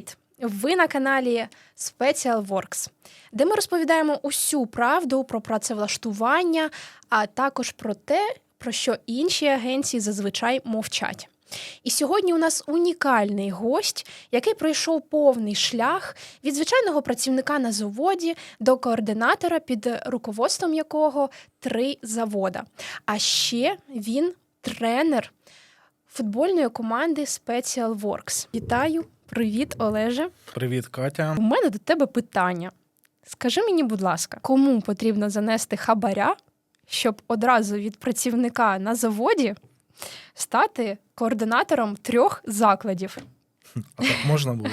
Привіт! Ви на каналі Special Works, де ми розповідаємо усю правду про працевлаштування, а також про те, про що інші агенції зазвичай мовчать. І сьогодні у нас унікальний гость, який пройшов повний шлях від звичайного працівника на заводі до координатора, під руководством якого три завода. А ще він тренер футбольної команди Special Works. Вітаю, привіт, Олеже. Привіт, Катя. У мене до тебе питання. Скажи мені, будь ласка, кому потрібно занести хабаря, щоб одразу від працівника на заводі стати координатором трьох закладів? А так можна було?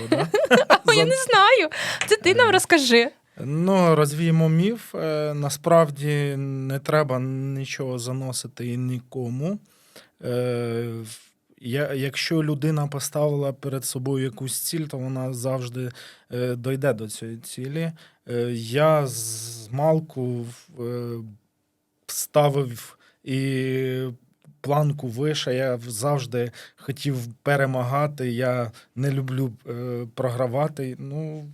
А я не знаю. Це ти нам розкажи. Ну, розвіємо міф. Е, Насправді не треба нічого заносити нікому. Я- Якщо людина поставила перед собою якусь ціль, то вона завжди е, дойде до цієї цілі. Е, Я з малку е, ставив і планку вище. Я завжди хотів перемагати. Я не люблю е, програвати. Ну,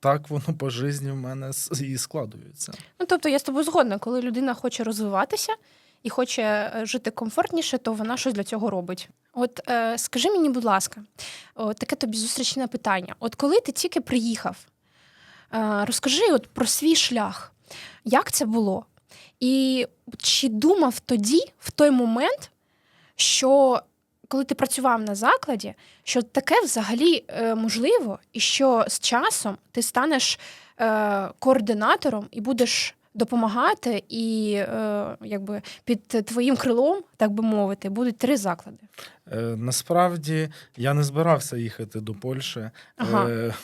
так воно по житті в мене і складується. Ну, тобто, я з тобою згодна, коли людина хоче розвиватися і хоче е, жити комфортніше, то вона щось для цього робить. От е, скажи мені, будь ласка, от таке тобі зустрічне питання. От коли ти тільки приїхав, е, розкажи от про свій шлях, як це було? І чи думав тоді, в той момент, що коли ти працював на закладі, що таке взагалі е, можливо, і що з часом ти станеш е, координатором і будеш допомагати, і е, якби під твоїм крилом, так би мовити, будуть три заклади. Е, Насправді я не збирався їхати до Польщі. Ага. Е,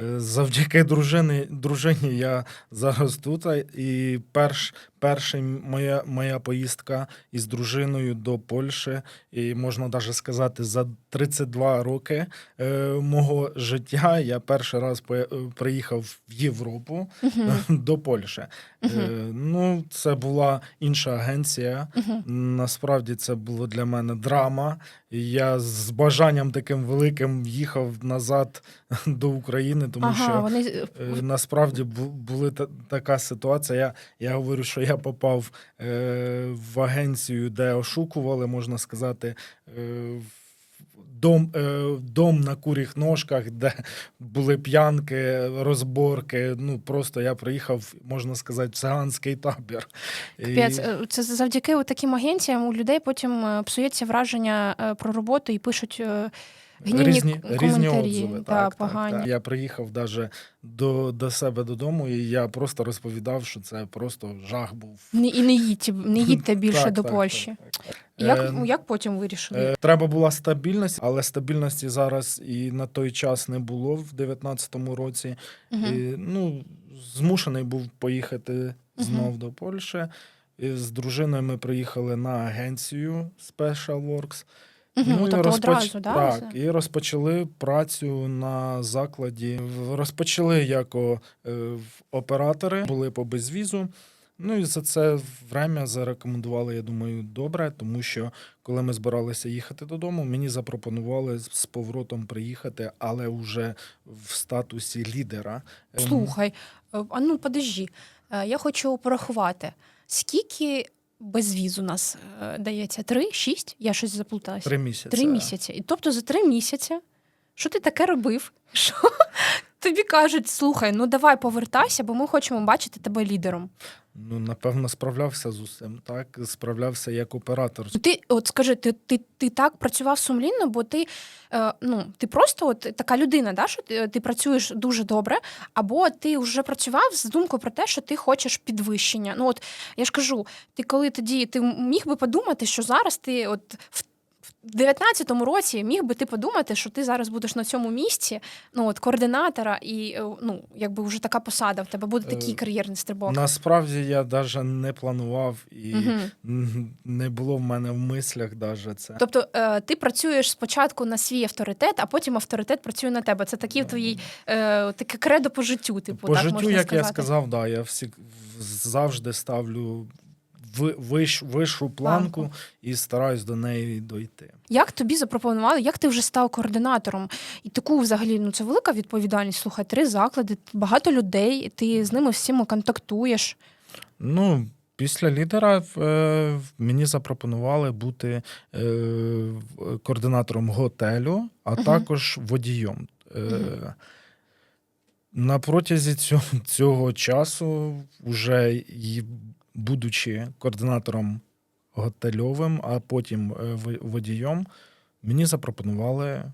е, Завдяки дружині, дружині я зараз тут. І перш, перша моя, моя поїздка із дружиною до Польщі, і можна навіть сказати, за 32 роки е, мого життя я перший раз е, приїхав в Європу Мгм. до Польщі. Е, Ну, це була інша агенція. Мгм. Насправді це було для мене драма. Я з бажанням таким великим їхав назад до України, тому Ага, що вони е, насправді бу- була та, така ситуація. Я, я говорю, що я попав е, в агенцію, де ошукували, можна сказати. Е, Дом, е, дом на куріх ножках, де були п'янки, розборки. Ну просто я приїхав, можна сказати, в циганський табір. Капець, е, це завдяки таким агенціям у людей потім е, псується враження про роботу і пишуть гнівні різні, різні отзиви. Так, так, погані. так. Я приїхав даже до, до себе додому, і я просто розповідав, що це просто жах був. Не- І не їдьте, не їдьте більше Так, до так, Польщі. так, так. Як, Е, як потім вирішили? Е, Треба була стабільність, але стабільності зараз і на той час не було в 19-му році. Мгм. І, ну, змушений був поїхати знов до Польщі. І з дружиною ми приїхали на агенцію Special Works. Ну, і тобто розпоч- одразу, да, так, все? і розпочали працю на закладі. Розпочали як о, е, оператори, були по безвізу. Ну і за це время зарекомендували, я думаю, добре, тому що коли ми збиралися їхати додому, мені запропонували з з поворотом приїхати, але вже в статусі лідера. Ем, Слухай, е, а ну подожди, Е, я хочу порахувати, скільки безвіз у нас е, дається? Три, шість? Я щось заплуталася. Три місяці. Три місяці. І тобто за три місяці, що ти таке робив? Що тобі кажуть, слухай, ну давай повертайся, бо ми хочемо бачити тебе лідером. Ну, напевно, справлявся з усім, так? Справлявся як оператор. Ти от скажи, ти, ти, ти так працював сумлінно, бо ти, е, ну, ти просто от така людина, да, що ти, ти працюєш дуже добре, або ти вже працював з думкою про те, що ти хочеш підвищення. Ну от я ж кажу, ти коли тоді ти міг би подумати, що зараз ти от в. В 19-му році міг би ти подумати, що ти зараз будеш на цьому місці, ну от координатора, і е, ну якби вже така посада в тебе буде такий Е, кар'єрний стрибок. Насправді я навіть не планував і н- не було в мене в мислях даже це. Тобто е, ти працюєш спочатку на свій авторитет, а потім авторитет працює на тебе. Це такі твої таке кредо по життю. Типу, По так життю, можна як сказати. я сказав, да, я всі завжди ставлю виш, вишу планку і стараюсь до неї дойти. Як тобі запропонували, як ти вже став координатором? І таку взагалі ну це велика відповідальність. Слухай, три заклади, багато людей, ти з ними всіма контактуєш. Ну, після лідера е, мені запропонували бути е, координатором готелю, а Мгм. також водієм. Е, Мгм. На протязі цього, цього часу, вже будучи координатором готельовим, а потім е, водієм, мені запропонували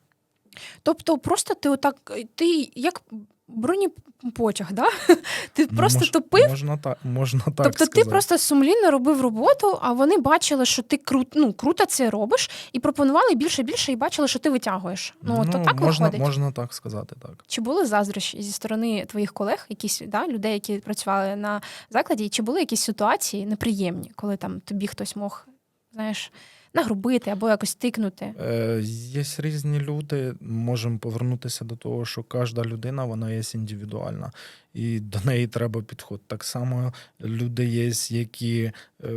Тобто, просто ти отак, ти як бронепотяг, да? Ти просто мож- топив. Можна так, можна так Тобто сказати. ти просто сумлінно робив роботу, а вони бачили, що ти крут, ну, круто це робиш, і пропонували більше і більше, і бачили, що ти витягуєш. Ну, то так можна, виходить. можна так сказати, так. Чи були заздрощі зі сторони твоїх колег, якісь да, людей, які працювали на закладі, чи були якісь ситуації неприємні, коли там тобі хтось мог, знаєш, нагрубити або якось тикнути? Е, є різні люди. Можемо повернутися до того, що кожна людина вона є індивідуальна, і до неї треба підход. Так само люди є, які е,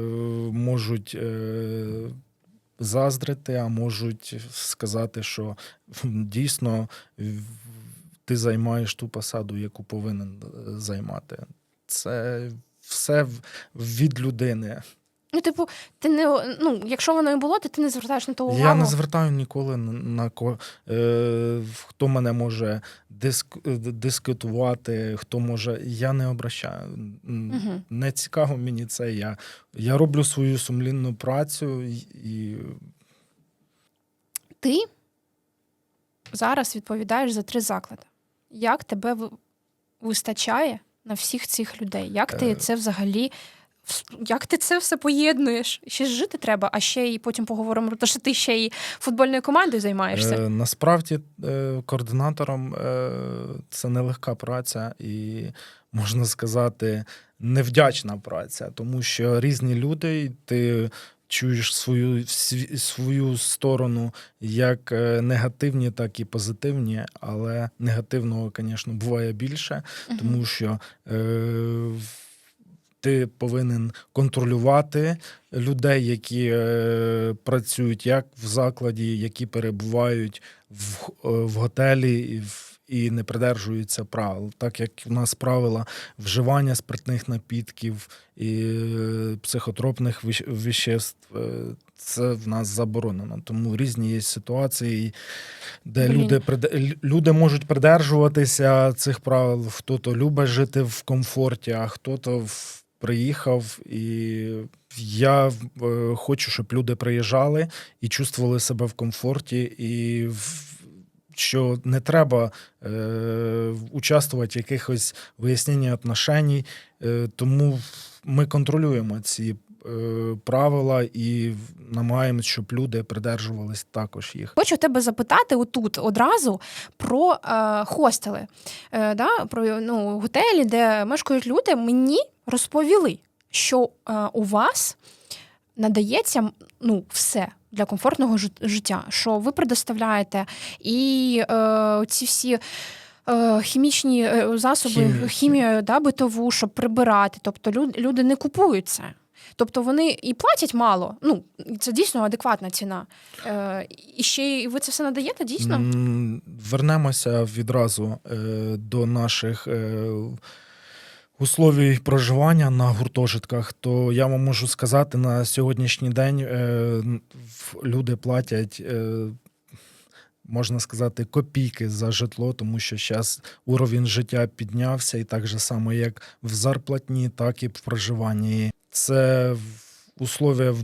можуть. Е, Заздрити, а можуть сказати, що дійсно ти займаєш ту посаду, яку повинен е, займати. Це все від людини. Ну, типу, ти не ну, якщо воно і було, то ти не звертаєш на то увагу. Я не звертаю ніколи на, ко, е, хто мене може диск, е, дискутувати, хто може. Я не обращаю. Мгм. Не цікаво мені це. Я, я роблю свою сумлінну працю і, і Ти зараз відповідаєш за три заклади. Як тебе вистачає на всіх цих людей? Як ти Е. це взагалі? Як ти це все поєднуєш? Ще ж жити треба, а ще й потім поговоримо про те, що ти ще й футбольною командою займаєшся. Е, насправді е, координатором е, це нелегка праця і, можна сказати, невдячна праця, тому що різні люди, ти чуєш свою, свою сторону як е, негативні, так і позитивні, але негативного, звісно, буває більше, тому що е, ти повинен контролювати людей, які е, працюють як в закладі, які перебувають в, е, в готелі і, в, і не придержуються правил. Так як у нас правила вживання спиртних напідків і е, психотропних веществ. е, Це в нас заборонено. Тому різні є ситуації, де Блін. люди, люди можуть придержуватися цих правил. Хто-то любить жити в комфорті, а хто-то в- приїхав. І я е, хочу, щоб люди приїжджали і чувствували себе в комфорті, і в- що не треба е, участвувати в якихось виясненні отношеній. Е, тому ми контролюємо ці е, правила і намагаємося, щоб люди придержувались також їх. Хочу тебе запитати отут одразу про е, хостели, е, да, про ну, готелі, де мешкають люди. Мені розповіли, що е, у вас надається ну, все для комфортного життя, що ви предоставляєте і е, ці всі. е, Хімічні е, засоби, Хімію. хімію, да, битову, щоб прибирати. Тобто лю- люди не купують це. Тобто вони і платять мало. Ну, це дійсно адекватна ціна. Е, і ще й ви це все надаєте дійсно? Вернемося відразу е, до наших е, условій проживання на гуртожитках. То я вам можу сказати, на сьогоднішній день е, люди платять. е, Можна сказати, копійки за житло, тому що зараз уровень життя піднявся, і так же само, як в зарплатні, так і в проживанні. Це условия в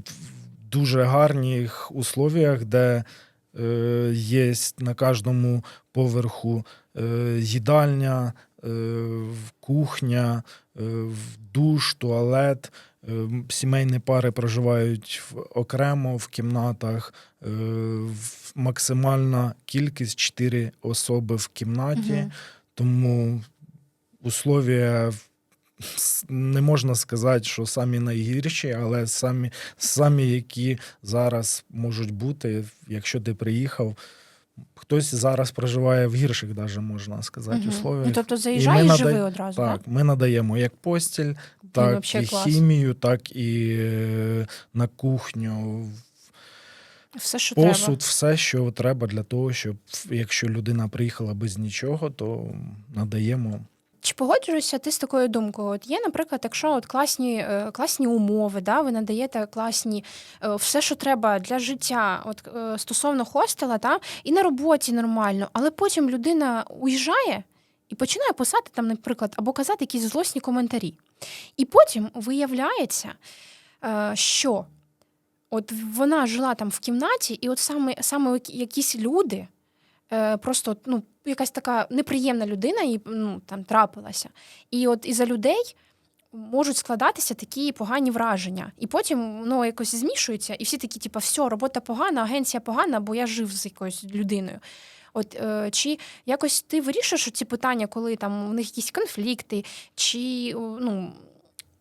дуже гарних условіях, де е, є на кожному поверху е, їдальня, кухня, е, душ, туалет. Е, Сімейні пари проживають окремо в кімнатах. Е, Максимальна кількість 4 особи в кімнаті. Мгм. Тому условия не можна сказати, що самі найгірші, але самі, самі які зараз можуть бути, якщо ти приїхав, Хтось зараз проживає в гірших, даже можна сказати, угу. условиях. Ну, тобто заїжджає і, нада- одразу, Так, ми надаємо як постіль, так і клас. хімію, так і е, на кухню, Все, що посуд, треба. все, що треба для того, щоб якщо людина приїхала без нічого, то надаємо. Чи погоджуєшся ти з такою думкою? От є, наприклад, якщо от класні, е, класні умови, да, ви надаєте класні е, все, що треба для життя, от е, стосовно хостела, та, і на роботі нормально, але потім людина уїжджає і починає писати там, наприклад, або казати якісь злосні коментарі. І потім виявляється, що от вона жила там в кімнаті, і от саме, саме якісь люди, просто ну, якась така неприємна людина і ну, там трапилася. І от із-за людей можуть складатися такі погані враження. І потім воно якось змішується, і всі такі, типу, все, робота погана, агенція погана, бо я жив з якоюсь людиною. От е, чи якось ти вирішуєш ці питання, коли там у них якісь конфлікти, чи ну,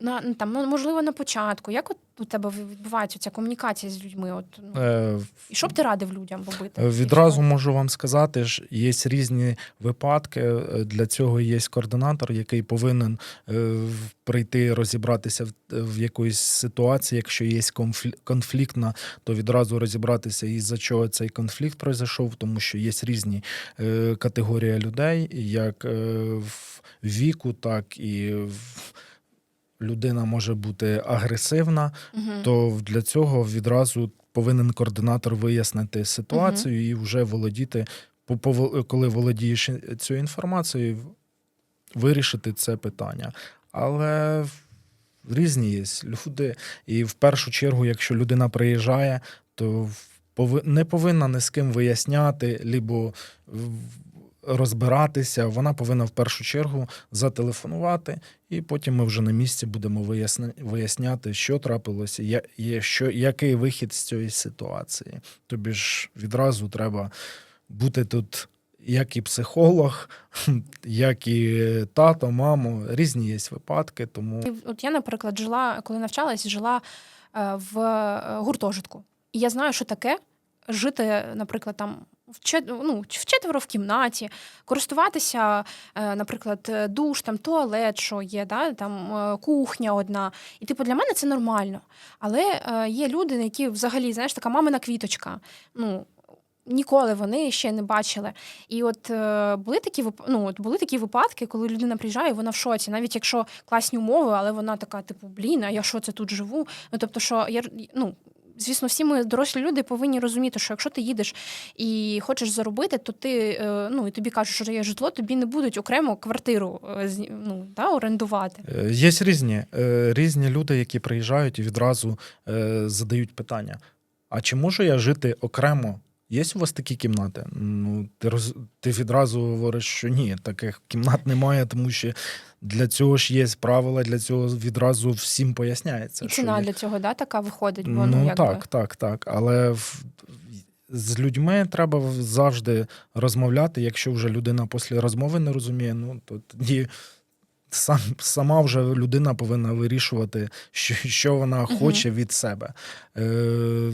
на там, ну, можливо, на початку? Як от у тебе відбувається ця комунікація з людьми? От, ну, Е, і що б ти радив людям робити? Е, Відразу можу вам сказати, що є різні випадки. Е, Для цього є координатор, який повинен е, прийти розібратися в, в якоїсь ситуації. Якщо є конфліктна, то відразу розібратися, із за чого цей конфлікт пройшов, тому що є різні е, категорії людей, як е, в віку, так і в людина може бути агресивна Мгм. то для цього відразу повинен координатор вияснити ситуацію і вже володіти, коли володієш цією інформацією, вирішити це питання. Але різні є люди, і в першу чергу, якщо людина приїжджає, то не повинна ні з ким виясняти, либо в- розбиратися. Вона повинна в першу чергу зателефонувати, і потім ми вже на місці будемо виясня- виясняти, що трапилося, я- що, який вихід з цієї ситуації. Тобі ж відразу треба бути тут. Як і психолог, як і тато, мамо, різні є випадки, тому От я, наприклад, жила, коли навчалась, жила е, в е, гуртожитку. І я знаю, що таке жити, наприклад, там ну, четверо в кімнаті, користуватися, е, наприклад, е, душ, там туалет, що є, да, там е, кухня одна. І типу для мене це нормально. Але є люди, які взагалі, знаєш, така мамина квіточка. Ну, Ніколи вони ще не бачили. І от е, були такі ну, от були такі випадки, коли людина приїжджає, вона в шоці, навіть якщо класні умови, але вона така, типу, блін, а я що це тут живу? Ну тобто, що я ну. Звісно, всі ми дорослі люди повинні розуміти, що якщо ти їдеш і хочеш заробити, то ти е, ну і тобі кажуть, що є житло, тобі не будуть окремо квартиру е, ну, да, орендувати. Е, Є різні, різні люди, які приїжджають і відразу задають питання: а чи можу я жити окремо? Є у вас такі кімнати? Ну, ти, роз, ти відразу говориш, що ні, таких кімнат немає, тому що для цього ж є правила, для цього відразу всім поясняється. І ціна є. для цього да, така виходить, бо ну, Ну якби. так, так, так. Але в, з людьми треба завжди розмовляти. Якщо вже людина після розмови не розуміє, ну то тоді сам, сама вже людина повинна вирішувати, що, що вона хоче від себе. Е,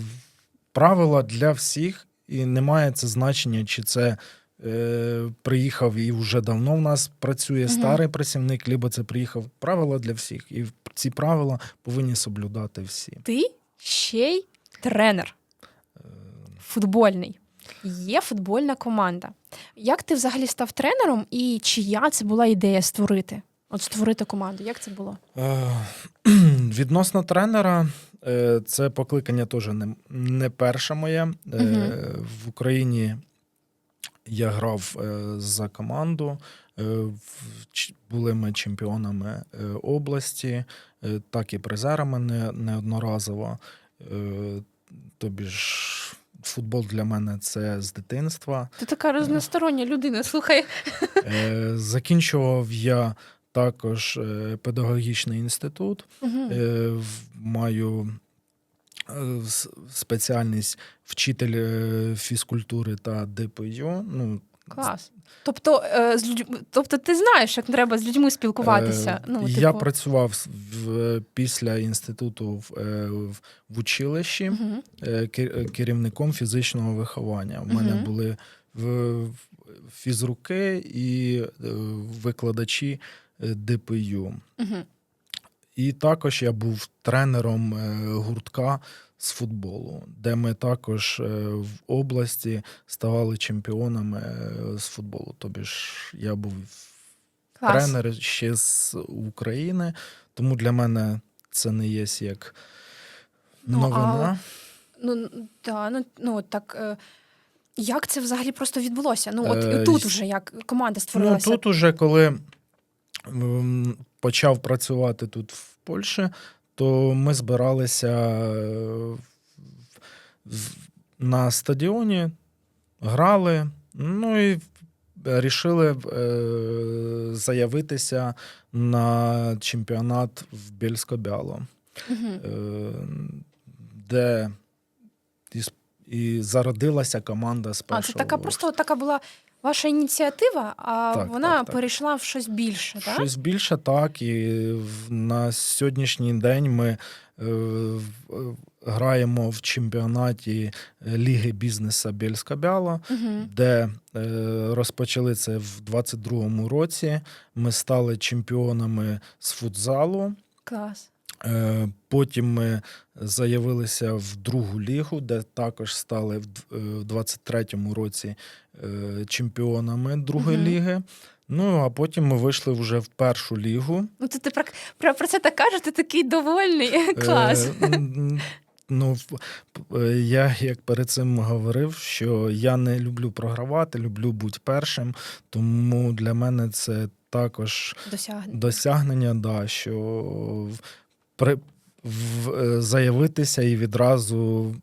правила для всіх, і немає це значення, чи це. е, Приїхав і вже давно в нас працює Мгм. старий працівник, либо це приїхав. Правила для всіх. І ці правила повинні соблюдати всі. Ти ще й тренер Е, футбольний. Є футбольна команда. Як ти взагалі став тренером, і чия це була ідея створити? От створити команду. Як це було? Е, Відносно тренера, це покликання теж не, не перше моє. Е, Мгм. В Україні я грав е, за команду. е, Були ми чемпіонами е, області, е, так і призерами не, неодноразово. Е, Тобі ж футбол для мене це з дитинства. Ти така різностороння людина. Слухай. Е, Закінчував я також е, педагогічний інститут. Е, Маю е, спеціальність вчитель фізкультури та ДПЮ. Ну, Клас. Тобто, з людьми, тобто ти знаєш, як треба з людьми спілкуватися. е, ну, я типу. працював в, після інституту в, в, в училищі е, керівником фізичного виховання. У мене Мгм. були в- фізруки і викладачі ДПЮ. Угу. І також я був тренером е, гуртка з футболу, де ми також е, в області ставали чемпіонами е, з футболу. Тобі ж я був Клас. тренер ще з України, тому для мене це не є як Ну, новина. Ну, да, ну, ну так. Е, як це взагалі просто відбулося? Ну, от Е, тут вже як команда Ну, тут уже коли почав працювати тут в Польщі, то ми збиралися е, на стадіоні, грали, ну і рішили е, заявитися на чемпіонат в Бєльсько-Бяло, Мгм. е, де і, зародилася команда з А, це така просто така була ваша ініціатива, а Так, вона так, так. перейшла в щось більше, так? Щось більше так. І на сьогоднішній день ми е, е, граємо в чемпіонаті е, Ліги бізнеса Бєльська-Бяла, Угу. де розпочали це в 22-му році. Ми стали чемпіонами з футзалу. Клас. Е, Потім ми заявилися в другу лігу, де також стали в д- е, 23-му році е, чемпіонами другої Мгм. ліги. Ну а потім ми вийшли вже в першу лігу. Ну, ти, ти про, про, про це так кажеш, ти такий довольний. Клас. Е, Ну, я як перед цим говорив, що я не люблю програвати, люблю бути першим. Тому для мене це також Досягнення. досягнення, да, що при, в, е, заявитися і відразу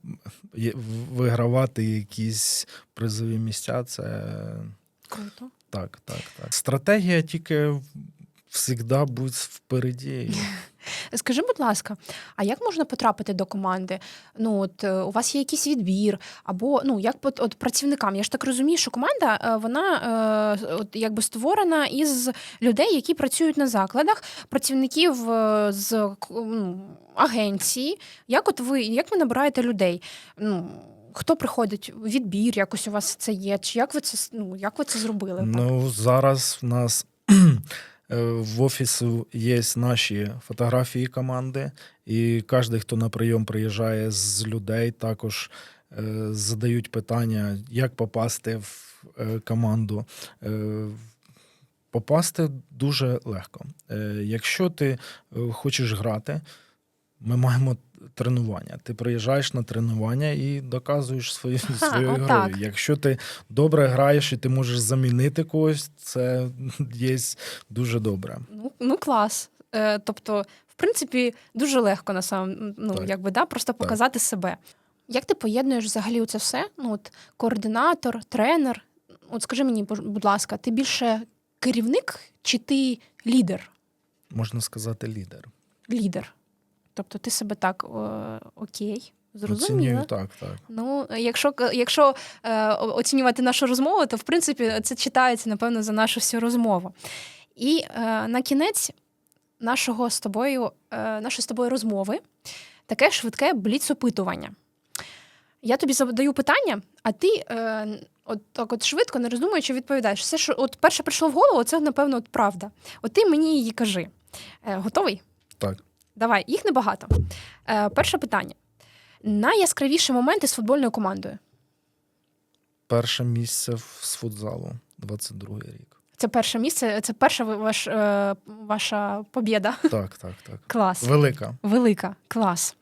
вигравати якісь призові місця. Це Круто. так, так, так. Стратегія тільки завжди будь впереді. Скажи, будь ласка, а як можна потрапити до команди? Ну, от е, у вас є якийсь відбір, або ну як от, от працівникам? Я ж так розумію, що команда е, вона е, от якби створена із людей, які працюють на закладах, працівників з ну, агенції. Як от ви як ви набираєте людей? Ну хто приходить? Відбір, якось у вас це є? Чи як ви це ну, як ви це зробили? так? Ну, зараз в нас в офісі є наші фотографії команди, і кожен, хто на прийом приїжджає з людей, також е, задають питання, як попасти в е, команду. Е, Попасти дуже легко. Е, Якщо ти е, хочеш грати, ми маємо тренування. Ти приїжджаєш на тренування і доказуєш свою, свою грою. Якщо ти добре граєш і ти можеш замінити когось, це є дуже добре. Ну, ну клас. Е, тобто, в принципі, дуже легко на сам, ну, Так. якби, да, просто показати себе. Як ти поєднуєш взагалі це все? Ну, от, координатор, тренер. От скажи мені, будь ласка, ти більше керівник чи ти лідер? Можна сказати, лідер. Лідер. Тобто ти себе так о, окей, зрозуміла. Оцінюю так, так. Ну, якщо, якщо е, оцінювати нашу розмову, то в принципі це читається, напевно, за нашу всю розмову. І е, на кінець нашого з тобою, е, нашої з тобою розмови таке швидке бліц-опитування. Я тобі задаю питання, а ти е, от так от швидко, не роздумуючи, відповідаєш. Все, що от перше прийшло в голову, це, напевно, от правда. От ти мені її кажи. Е, готовий? Так. Давай, їх небагато. Е, перше питання. Найяскравіші моменти з футбольною командою. Перше місце з футзалу, 22 рік. Це перше місце, це перша ваш, е, ваша побєда. Так, так, так. Клас. Велика. Велика. Клас.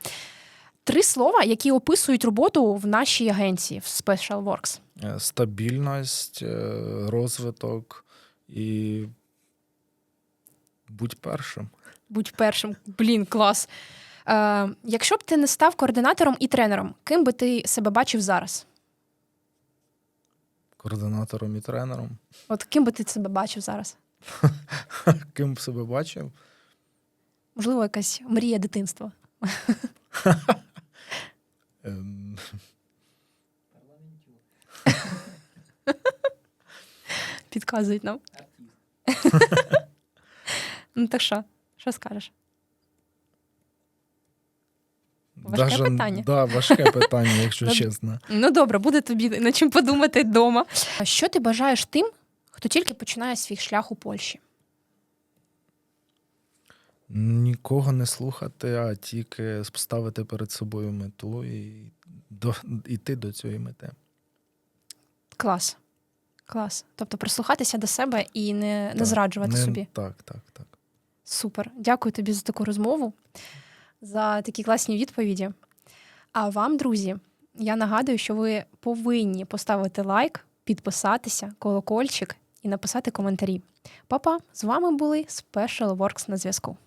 Три слова, які описують роботу в нашій агенції в Special Works. Е, Стабільність, е, розвиток і будь першим. Будь першим. Блін, клас. Е, якщо б ти не став координатором і тренером, ким би ти себе бачив зараз? Координатором і тренером. От ким би ти себе бачив зараз? Ким б себе бачив? Можливо, якась мрія дитинства. Ем, Підказують нам. ну так що? Що скажеш? Важке Даже- питання. Да, важке питання, якщо Ну, чесно. Ну добре, буде тобі над чим подумати вдома. А Що ти бажаєш тим, хто тільки починає свій шлях у Польщі? Нікого не слухати, а тільки ставити перед собою мету і до, йти до цієї мети. Клас. Клас. Тобто прислухатися до себе і не, не зраджувати не- собі. Так, так, так. Супер. Дякую тобі за таку розмову, за такі класні відповіді. А вам, друзі, я нагадую, що ви повинні поставити лайк, підписатися, колокольчик і написати коментарі. Па-па, з вами були Special Works на зв'язку.